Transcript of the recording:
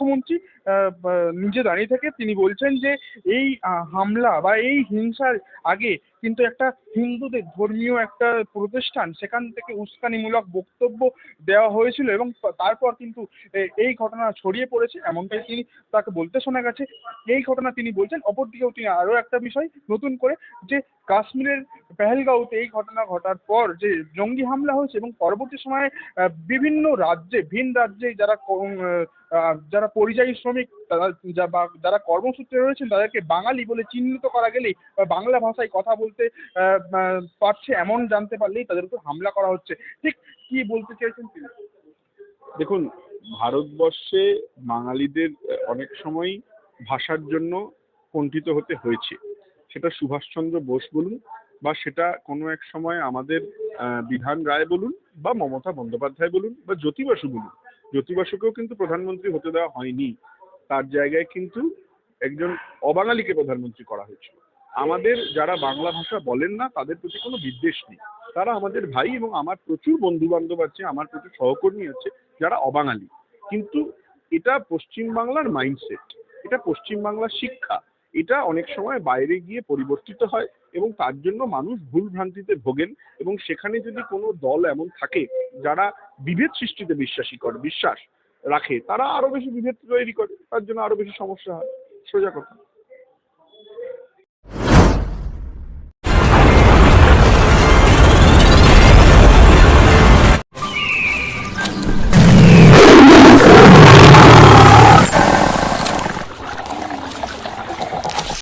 মুখ্যমন্ত্রী নিজে দাঁড়িয়ে থেকে তিনি বলছেন যে এই হামলা বা এই হিংসার আগে কিন্তু একটা হিন্দুদের ধর্মীয় একটা প্রতিষ্ঠান, সেখান থেকে উস্কানিমূলক বক্তব্য দেওয়া হয়েছিল এবং তারপর কিন্তু এই ঘটনা ছড়িয়ে পড়েছে, এমনটাই তিনি তাকে বলতে শোনা গেছে। এই ঘটনা তিনি বলছেন, অপরদিকেও তিনি আরও একটা বিষয় নতুন করে যে কাশ্মীরের পেহেলগাঁওতে এই ঘটনা ঘটার পর যে জঙ্গি হামলা হয়েছে এবং পরবর্তী সময়ে বিভিন্ন রাজ্যে, ভিন রাজ্যে যারা যারা পরিযায়ী শ্রমিক যারা কর্মসূত্রে রয়েছেন, তাদেরকে বাঙালি বলে চিহ্নিত করা গেলেই বাংলা ভাষায় কথা বলতে আহ, পারছে এমন জানতে পারলেই তাদের উপর হামলা করা হচ্ছে। ঠিক কি বলতে চাইছেন তিনি? দেখুন ভারতবর্ষে বাঙালিদের অনেক সময়ই ভাষার জন্য কুণ্ঠিত হতে হয়েছে। সেটা সুভাষচন্দ্র বোস বলুন বা সেটা কোনো এক সময় আমাদের বিধান রায় বলুন বা মমতা বন্দ্যোপাধ্যায় বলুন বা জ্যোতি বাসু বলুন। জ্যোতি বাসুকেও কিন্তু প্রধানমন্ত্রী হতে দেওয়া হয়নি। তার জায়গায় কিন্তু একজন অবাঙালিকে প্রধানমন্ত্রী করা হয়েছিল। আমাদের যারা বাংলা ভাষা বলেন না, তাদের প্রতি কোনো বিদ্বেষ নেই। তারা আমাদের ভাই এবং আমার প্রচুর বন্ধু বান্ধব আছে, আমার প্রচুর সহকর্মী আছে, যারা অবাঙালি। কিন্তু এটা পশ্চিমবাংলার মাইন্ডসেট এটা পশ্চিমবাংলার শিক্ষা। এটা অনেক সময় বাইরে গিয়ে পরিবর্তিত হয় এবং তার জন্য মানুষ ভুল ভ্রান্তিতে ভোগেন এবং সেখানে যদি কোনো দল এমন থাকে যারা বিভেদ সৃষ্টিতে বিশ্বাসী করে, বিশ্বাস রাখে, তারা আরও বেশি বিভেদ তৈরি করে, তার জন্য আরও বেশি সমস্যা হয়। সোজা কথা।